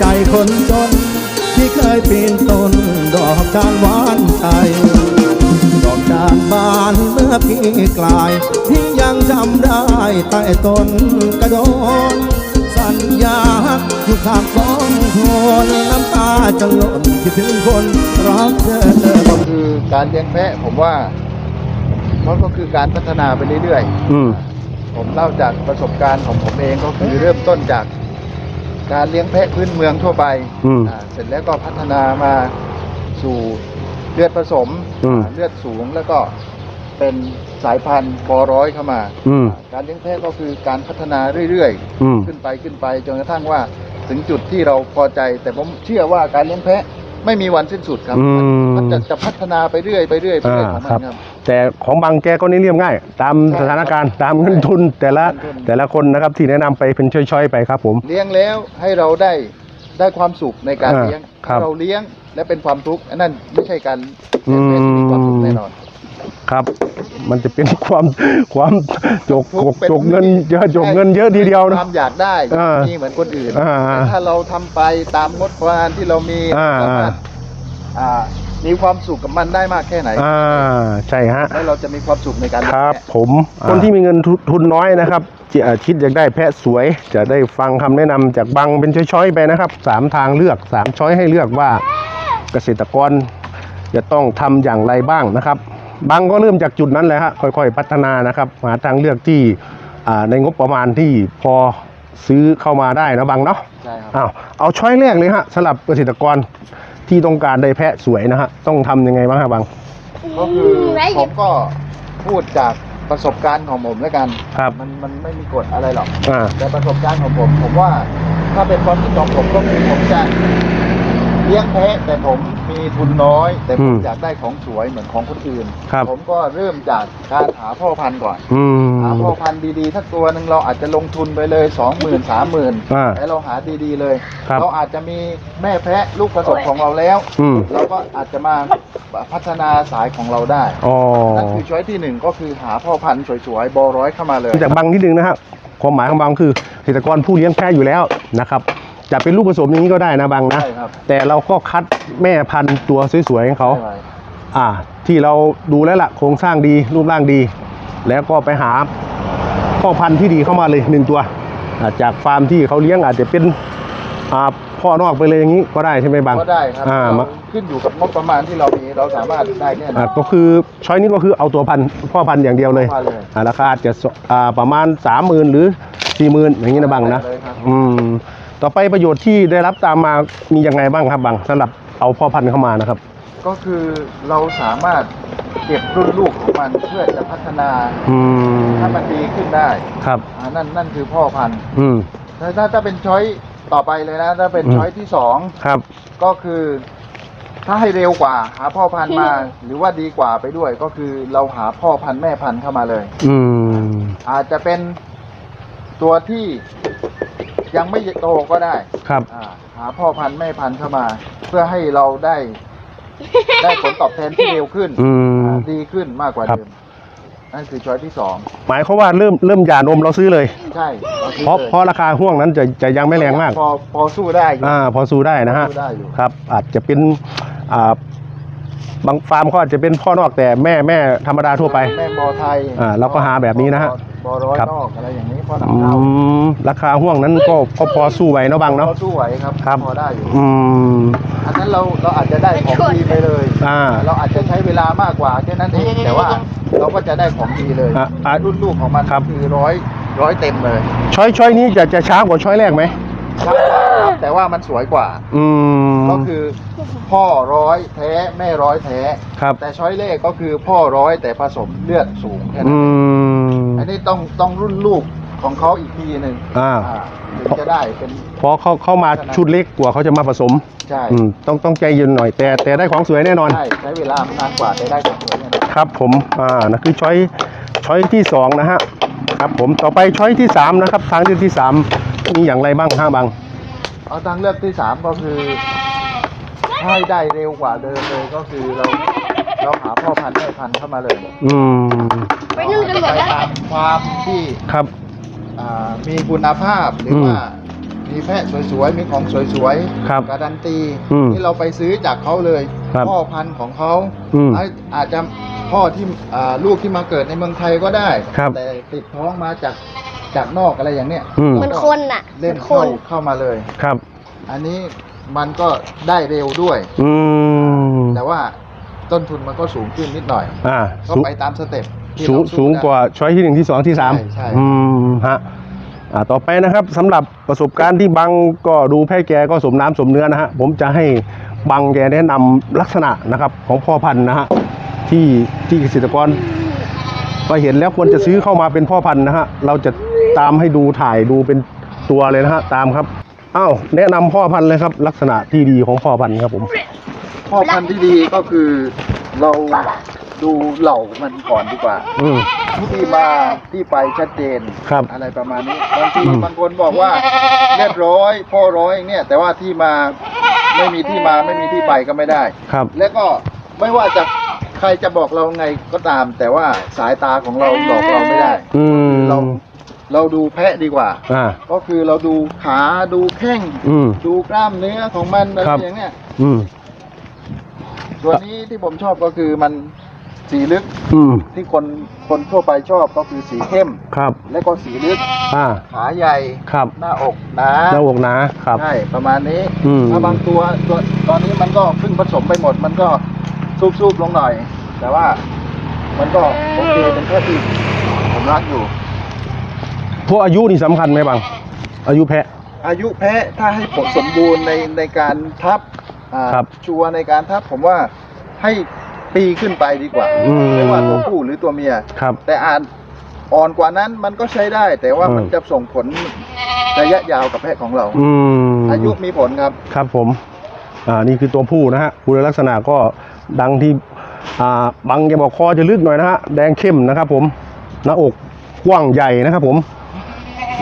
ใจคนจน ที่เคยปีนต้นดอกจานหวานใจดอกจานบานเมื่อปีกลายที่ยังจำได้ใต้ต้นกระโดนสัญญาอยู่ข้างกองโทนน้ำตาจะหล่นคิดถึงคนรักเธอก็คือการเลี้ยงแพะผมว่ามันก็คือการพัฒนาไปเรื่อยอืมๆผมเล่าจากประสบการณ์ของผมเองก็คือเริ่มต้นจาก การเลี้ยงแพะพื้นเมืองทั่วไปอืมอ่าเสร็จแล้วก็พัฒนามาสู่เลือดผสมอืมอ่าเลือดสูงแล้วก็เป็นสายพันธุ์ปอร้อยเข้ามาอืม อ่าการเลี้ยงแพะก็คือการพัฒนาเรื่อยอืม ๆ ขึ้นไปขึ้นไปจนกระทั่งว่าถึงจุดที่เราพอใจ แต่ผมเชื่อว่าการเลี้ยงแพะ ไม่มีวันสิ้นสุดครับอืม มันจะจะพัฒนาไปเรื่อยไปเรื่อยไปเรื่อยของมัอ่าครับนครับ แต่ของบางแกก็นี่เรียบง่าย ตามสถานการณ์ตามเงินทุนแต่ละเงินทุนแต่ละคนนะครับที่แนะนำไปเป็นช่อยๆไปครับผม เลี้ยงแล้วให้เราได้ได้ความสุขในการอ่าเลี้ยงครับถ้าเราเลี้ยงและเป็นความทุกข์อันนั้นไม่ใช่การเลี้ยงแพะที่มีความสุขแน่นอน ครับ มันจะเป็นความความจกทุจกกข์เป็นจกเงินเยอะจกเงินเยอะทีเดียวคนะวามอยากได้อ่ามีเหมือนคนอื่นอ่าแต่ถ้าเราทำไปตามงบประมาณที่เรามีอ่า สามารถอ่ามีความสุขกับมันได้มากแค่ไหน อ่าใช่ฮะ แล้วเราจะมีความสุขในการคเลี้ยงรับแพะผมคนที่มีเงินทุทุนน้อยนะครับจะเอ่อคิดอยากได้แพะสวย จะได้ฟังคำแนะนำจากบังเป็นช้อยๆไปนะครับสามทางเลือกสามช้อยให้เลือกว่าเกษตรกรจะต้องทำอย่างไรบ้างนะครับ บังก็เริ่มจากจุดนั้นแหละฮะค่อยๆ พัฒนานะครับ หาทางเลือกที่อ่าในงบประมาณที่พอซื้อเข้ามาได้นะบังเนาะใช่ครับอ้าวเอาช้อยแรกเลยฮะสำหรับเกษตรกรที่ต้องการได้แพะสวยนะฮะต้องทำยังไงบ้างครับบังก็คือผมก็พูดจากประสบการณ์ของผมแล้วกันครับมันมันไม่มีกฎอะไรหรอกอ่าแต่ประสบการณ์ของผม ผมว่าถ้าเป็นความคิดของผมก็คือผมจะ เลี้ยงแพะแต่ผมมีทุนน้อย แต่ผอืมมอยากได้ของสวยเหมือนของคนอื่น ครับ ผมก็เริ่มจากการหาพ่อพันธุ์ก่อน อืมหาพ่อพันธุ์ดีๆถ้าตัวหนึ่งเราอาจจะลงทุนไปเลยสองหมื่นสามหมื่นอ่าแต่เราหาดีๆเลย ครับเราอาจจะมีแม่แพะลูกผสมของเราแล้วอืม เราก็อาจจะมาพัฒนาสายของเราได้อ๋อนั่นคือช้อยที่หนึ่งก็คือหาพ่อพันธุ์สวยๆบอร้อยเข้ามาเลย จากบางนิดนึงนะครับความหมายของบางคือเกษตรกรผู้เลี้ยงแพะอยู่แล้วนะครับ จะเป็นลูกผสมอย่างนี้ก็ได้นะบางนะใช่ครับ แต่เราก็คัดแม่พันธุ์ตัวสวยๆของเขา ใช่อ่า ที่เราดูแล้วล่ะโครงสร้างดีรูปร่างดี แล้วก็ไปหาพ่อพันธุ์ที่ดีเข้ามาเลยหนึ่งตัวอ่าจากฟาร์มที่เขาเลี้ยงอาจจะเป็นอ่าพ่อนอกไปเลยอย่างนี้ก็ได้ใช่ไหมบางก็ได้ครับอ่าเรามา ขึ้นอยู่กับงบประมาณที่เรามีเราสามารถได้แน่นออ่าน ก็คือช้อยนี้ก็คือเอาตัวพันธุ์พ่อพันธุ์อย่างเดียวเลยพ่อพันธุ์เลยอ่าราคาอาจจะสอ่าประมาณสามหมื่นหรือสี่หมื่นอย่างนี้นะบังนะได้เลยครับ อืม ต่อไปประโยชน์ที่ได้รับตามมามียังไงบ้างครับบังสำหรับเอาพ่อพันธุ์เข้ามานะครับ ก็คือเราสามารถเก็บรุ่นลูกของมันเพื่อจะพัฒนาอืมให้มันดีขึ้นได้ครับ อ่านั่นนั่นคือพ่อพันธุ์อืม ถ้าถ้าถ้าเป็นช้อยต่อไปเลยนะ ถ้าเป็นอืม ช้อยที่สองครับ ก็คือ ถ้าให้เร็วกว่า หาพ่อพันธุ์มา หรือว่าดีกว่าไปด้วย ก็คือเราหาพ่อพันธุ์แม่พันธุ์เข้ามาเลย อืมอาจจะเป็นตัวที่ ยังไม่โตก็ได้ครับอ่าหาพ่อพันธุ์แม่พันธุ์เข้ามา เพื่อให้เราได้ ได้ผลตอบแทนที่เร็วขึ้นอืม อ่าดีขึ้นมากกว่าครับ เดิมนั่นคือช้อยที่สองหมายความว่าเริ่มเริ่มหย่านมเราซื้อเลย ใช่อซื้อเพราะลยเพราะราคาห่วงนั้นจะจะยังไม่แรงมากพอพอสู้ได้อยู่ อ่าพอสู้ได้นะฮะสู้ได้อยู่ ครับ อาจจะเป็นอ่าบางฟาร์มเขาอาจจะเป็นพ่อนอกแต่แม่แม่ธรรมดาทั่วไป แม่บอไทยอ่าเราก็หาแบบนี้นะฮะ บอ ร้อยครับ นอกอะไรอย่างนี้พอหนังอืเข้ามราคาห่วงนั้นก็ก็พอสู้ไหวเนาะบังเนาะพอสู้ไหวครับครับ พอได้อยู่อืม อันนั้นเราเราอาจจะได้ของดีไปเลยอ่าเราอาจจะใช้เวลามากกว่าแค่นั้นเองแต่ว่าเราก็จะได้ของดีเลยอะอะรุ่นลูกของมันครับ คือร้อยร้อยเต็มเลยช้อยช้อยนี้จะจะช้ากว่าช้อยแรกไหมช้ากว่าครับแต่ว่ามันสวยกว่า อืมก็คือพ่อร้อยแท้แม่ร้อยแท้ ครับ แต่ช้อยเลขก็คือพ่อร้อยแต่ผสมเลือดสูงแค่นั้อืนม อันนี้ต้องต้องรุ่นลูกของเขาอีกทีหนึ่งอ่า อ่าถึงจะได้เป็นพอเขาเข้ามาชุดเล็กกว่าเขาจะมาผสมใช่อืมต้องต้องใจเย็นหน่อยแต่แต่ได้ของสวยแน่นอน ใช่ใช้เวลานานกว่าแต่ได้ของสวยเนี่ยนะครับผมอ่านะคือช้อยช้อยที่สองนะฮะครับผมต่อไปช้อยที่สามนะครับ ทางเลือกที่สามมีอย่างไรบ้างฮะบางเอาทางเลือกที่สามก็คือให้ได้เร็วกว่าเดิมเลยก็คือเราเราหาพ่อพันธุ์แม่พันธุ์เข้ามาเลย อืม ไปนึ่งกันหมดแล้วตามความที่ครับ อ่ามีคุณภาพหรืออมว่ามีแพะสวยๆ มีของสวยครับการันตีอืมที่เราไปซื้อจากเขาเลยครับพ่อพันธุ์ของเขาอืมอาอาจจะพ่อที่อ่าลูกที่มาเกิดในเมืองไทยก็ได้ ครับแต่ติดท้องมาจากจากนอกอะไรอย่างเนี้ยอืม เหมือนคนอะเล่นหมือคเข้านเข้ามาเลย ครับ อันนี้มันก็ได้เร็วด้วย อืมแต่ว่าต้นทุนมันก็สูงขึ้นนิดหน่อย อ่าก็สูงไปตามสเต็ป ที่สูงเราสูงได้ กว่าช้อยที่หนึ่งที่สองที่สามใช่ใช่ อืมฮะอ่าต่อไปนะครับสำหรับประสบการณ์ที่บังก็ดูแพะแกก็สมน้ำสมเนื้อนะฮะผมจะให้บังแกแนะนำลักษณะนะครับของพ่อพันธุ์นะฮะที่ที่เกษตรกรก็เห็นแล้วควรจะซื้อเข้ามาเป็นพ่อพันธุ์นะฮะเราจะตามให้ดูถ่ายดูเป็นตัวเลยนะฮะตามครับอ้าวแนะนำพ่อพันธุ์เลยครับ ลักษณะที่ดีของพ่อพันธุ์ครับผม พ่อพันธุ์ที่ดีก็คือเรา ดูเหล่ามันก่อนดีกว่า อืม ที่มาที่ไปชัดเจนครับอะไรประมาณนี้บางทีอืม บางคนบอกว่าเรียบร้อยพ่อร้อยเนี่ย แต่ว่าที่มาไม่มีที่มาไม่มีที่ไปก็ไม่ได้ ครับ และก็ไม่ว่าจะใครจะบอกเราไงก็ตาม แต่ว่าสายตาของเราหลอกเราไม่ได้ อืมเราเราดูแพะดีกว่า อ่า ก็คือเราดูขาดูแข้งอืม ดูกล้ามเนื้อของมันอะไรครับ อย่างเงี้ยอืม ตัวนี้ที่ผมชอบก็คือมัน สีลึกอืมที่คนคนทั่วไปชอบก็คือสีเข้ม ครับและก็สีลึกอ่าขาใหญ่ ครับหน้าอกหนาหน้าอกนะครับ ใช่ประมาณนี้อืม ถ้าบางตัวตัวตอนนี้มันก็เพิ่งผสมไปหมด มันก็ซูบๆลงหน่อย แต่ว่ามันก็โอเคเป็นแค่ที่ผมรักอยู่ พวกอายุนี่สำคัญไหมบัง อายุแพะ อายุแพะถ้าให้ผลสมบูรณ์ในในการทับอ่าครับ ชัวร์ในการทับผมว่าให้ ปีขึ้นไปดีกว่าอืม ไม่ว่าตัวผู้หรือตัวเมีย ครับ แต่อ่านอ่อนกว่านั้นมันก็ใช้ได้ แต่ว่าอืม มันจะส่งผลระยะยาวกับแพะของเรา อืมอายุมีผลครับ ครับผม อ่า นี่คือตัวผู้นะฮะคุณลักษณะก็ดังที่ อ่าบังแกบอกคอจะลึกหน่อยนะฮะ แดงเข้มนะครับผม หน้าอกกว้างใหญ่นะครับผม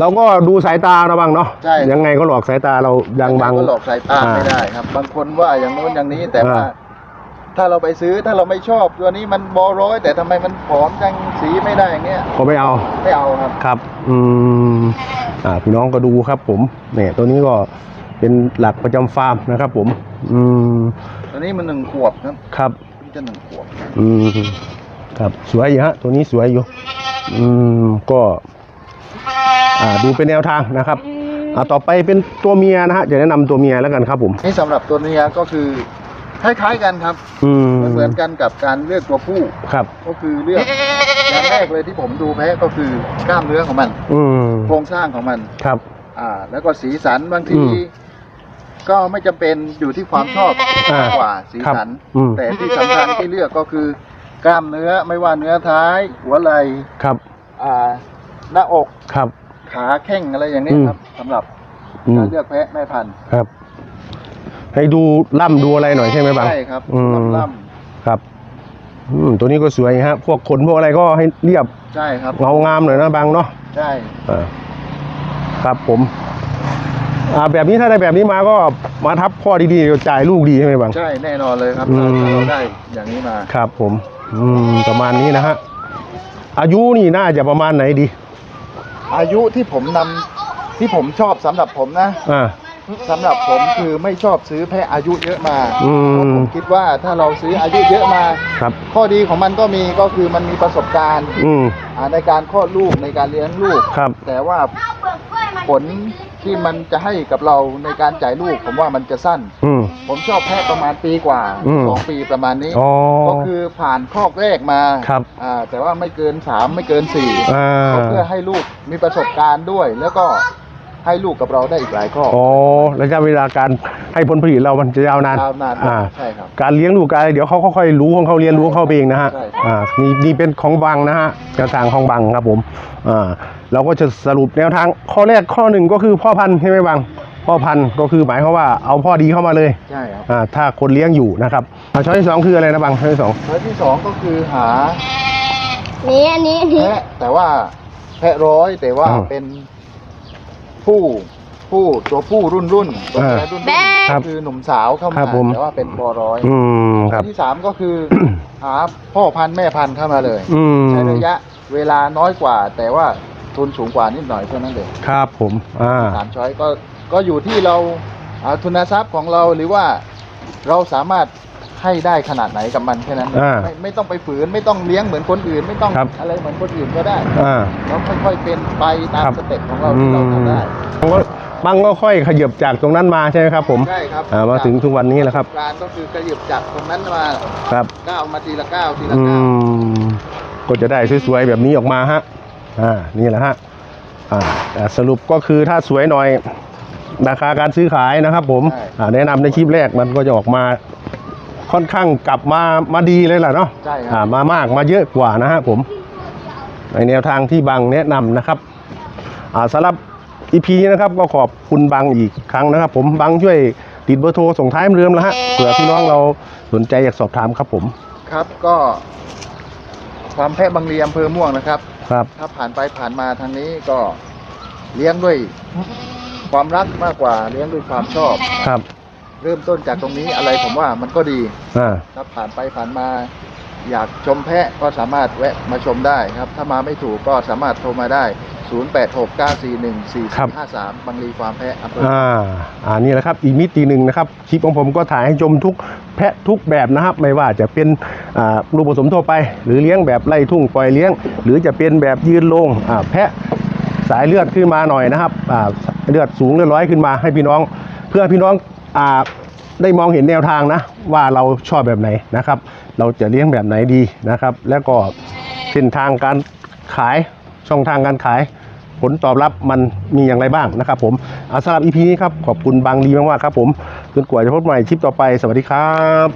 เราก็ดูสายตาเราบ้างเนาะ ใช่ ยังไงก็หลอกสายตาเรายังบาง ก็หลอกสายตาอ่าไม่ได้ครับ บางคนว่าอย่างโน้นอย่างนี้แต่ว่าอ่า ถ้าเราไปซื้อถ้าเราไม่ชอบตัวนี้มันบอร้อย แต่ทำไมมันผอมจังสีไม่ได้อย่างเงี้ยก็ไม่เอา ไม่เอาครับ ครับ อืม อ่า พี่น้องก็ดูครับผมเนี่ยตัวนี้ก็เป็นหลักประจำฟาร์มนะครับผม อืม ตัวนี้มันหนึ่งขวบครับครับเพิ่งจะหนึ่งขวบอืม ครับ สวยอยู่ฮะ ตัวนี้สวยอยู่ อืม ก็ อ่า ดูเป็นแนวทางนะครับ อ่า ต่อไปเป็นตัวเมียนะฮะ จะแนะนำตัวเมียแล้วกันครับผม นี่สำหรับตัวนี้ก็คือ คล้ายๆกันครับอืมเหมือนกันกับการเลือกตัวผู้ ครับ ก็คือเลือกอย่างแรกเลยที่ผมดูแพ้ก็คือกล้ามเนื้อของมัน อืมโครงสร้างของมัน ครับ อ่า แล้วก็สีสันบางที อืมก็ไม่จำเป็นอยู่ที่ความชอบอ่ามากกว่าสีสัน ครับอืม แต่ที่สำคัญที่เลือกก็คือกล้ามเนื้อไม่ว่าเนื้อท้าย หัวไหล่ครับอ่า หน้าอกครับ ขาแข้งอะไรอย่างนี้อืมครับสำหรับอืมการเลือกแพะแม่พันธุ์ ครับ ให้ดูล่ำดูอะไรหน่อยใช่ไหมบังใช่ครับอืมล่ำครับอืมตัวนี้ก็สวยฮะพวกขนพวกอะไรก็ให้เรียบๆใช่ครับเงางามหน่อยนะบังเนาะใช่อ่าครับผม อ่าแบบนี้ถ้าได้แบบนี้มาก็มาทับพ่อดีๆเดี๋ยวจ่ายลูกดีใช่ไหมบัง ใช่แน่นอนเลยครับอืม ถ้าเราได้อย่างนี้มาครับผม อืมประมาณนี้นะฮะอายุนี่น่าจะประมาณไหนดีอายุที่ผมนำที่ผมชอบสำหรับผมนะ อ่า สำหรับผมคือไม่ชอบซื้อแพะอายุเยอะมาอืมเพราะผมคิดว่าถ้าเราซื้ออายุเยอะมา ครับ ข้อดีของมันก็มีก็คือมันมีประสบการณ์อืม อ่าในการคลอดลูกในการเลี้ยงลูก ครับ แต่ว่าผลที่มันจะให้กับเราในการจ่ายลูก ผมว่ามันจะสั้น อืม ผมชอบแพะประมาณปีกว่าอืม สองปีประมาณนี้ อ๋อ ก็คือผ่านคอกแรกมาครับ อ่าแต่ว่าไม่เกินสามไม่เกินสี่อ่าก็เพื่อให้ลูกมีประสบการณ์ด้วย แล้วก็ ให้ลูกกับเราได้อีกหลายข้ออ๋อระยะเวลาการให้ผลผลิตเรามันจะยาวนานยาวนานอ่าใช่ครับการเลี้ยงลูกการอะไรเดี๋ยวเขาค่อยๆรู้ของเขาเรียนรู้ของเขาเองนะฮะใช่ครับ อ่านี่นี่เป็นของบังนะฮะแนวทางของบังครับผมอ่าเราก็จะสรุปแนวทางข้อแรกข้อหนึ่งก็คือพ่อพันธุ์ใช่ไหมบังพ่อพันธุ์ก็คือหมายความว่าเอาพ่อดีเข้ามาเลยใช่ครับอ่าถ้าคนเลี้ยงอยู่นะครับอ่าช้อยที่สองคืออะไรนะบังช้อยที่สองข้อที่สองก็คือหานี่อันนี้อันนี้แพะแต่ว่าแพะร้อยแต่ว่าเป็น ผู้ผู้ตัวผู้รุ่นรุ่นตัวแม่รุ่นรุ่นแบ๊ครับคือหนุ่มสาวเข้าครัมาบผม แต่ว่าเป็นปอร้อยอืมคข้รัอบที่สามก็คือ หาพ่อพันธุ์แม่พันธุ์เข้ามาเลยอืมใช้ระยะเวลาน้อยกว่า แต่ว่าทุนสูงกว่านิดหน่อยเท่านั้นเองครับผม อ่า สามช้อยก็ก็อยู่ที่เราอ่าทุนทรัพย์ของเราหรือว่าเราสามารถ ให้ได้ขนาดไหนกับมันแค่นั้นเองอ่าไม่ไม่ต้องไปฝืนไม่ต้องเลี้ยงเหมือนคนอื่น ไม่ต้องครับอะไรเหมือนคนอื่นก็ได้อ่าเราค่อยๆเป็นไปตามครับ สเต็ปของเราที่เราทำได้บังก็บังก็ค่อยขยับจากตรงนั้นมาใช่ไหมครับผมใช่ครับอ่ามาถึงทุกวันนี้แหละครับ การก็คือกระหยิบจากตรงนั้นมาครับ ก้าวมาทีละก้าวทีละอืก้าว มก็จะได้สวยๆแบบนี้ออกมาฮะ อ่า นี่แหละฮะ อ่าแต่สรุปก็คือถ้าสวยหน่อยราคาการซื้อขายนะครับผมอ่า แนะนำในคลิปแรกมันก็จะออกมา ค่อนข้างกลับมามาดีเลยแหละเนาะใช่คอ่ารับมามากมาเยอะกว่านะฮะผม ในแนวทางที่บังแนะนำนะครับ อ่าสำหรับอีพีนะครับก็ขอบคุณบังอีกครั้งนะครับ ผมบังช่วยติดเบอร์โทรส่งท้ายเรือมแล้วฮะเผื่อพี่น้องเราสนใจอยากสอบถามครับผมครับก็ความแพะบางเรียมอำเภอม่วงนะครับ ครับ ถ้าผ่านไปผ่านมาทางนี้ก็เลี้ยงด้วยความรักมากกว่าเลี้ยงด้วยความชอบ ครับ เริ่มต้นจากตรงนี้อะไรผมว่ามันก็ดีอ่า ถ้าผ่านไปผ่านมา อยากชมแพะก็สามารถแวะมาชมได้ครับ ถ้ามาไม่ถูกก็สามารถโทรมาได้0869414453 บางรีฟาร์มแพะอำเภอ อ่าอ่านี่แหละครับอีกมิติหนึ่งนะครับคลิปของผมก็ถ่ายให้ชมทุกแพะทุกแบบนะครับ ไม่ว่าจะเป็นอ่าลูกผสมทั่วไป หรือเลี้ยงแบบไล่ทุ่งปล่อยเลี้ยง หรือจะเป็นแบบยืนลงอ่าแพะสายเลือดขึ้นมาหน่อยนะครับอ่าเลือดสูงเลือดร้อยขึ้นมาให้พี่น้อง เพื่อพี่น้องอ่า ได้มองเห็นแนวทางนะ ว่าเราชอบแบบไหนนะครับ เราจะเลี้ยงแบบไหนดีนะครับ แล้วก็เส้นทางการขายช่องทางการขาย ผลตอบรับมันมีอย่างไรบ้างนะครับ ผมอาสำหรับ EP นี้ครับขอบคุณบางดีมากๆครับ ผมจนกว่าจะพบใหม่คลิปต่อไปสวัสดีครับ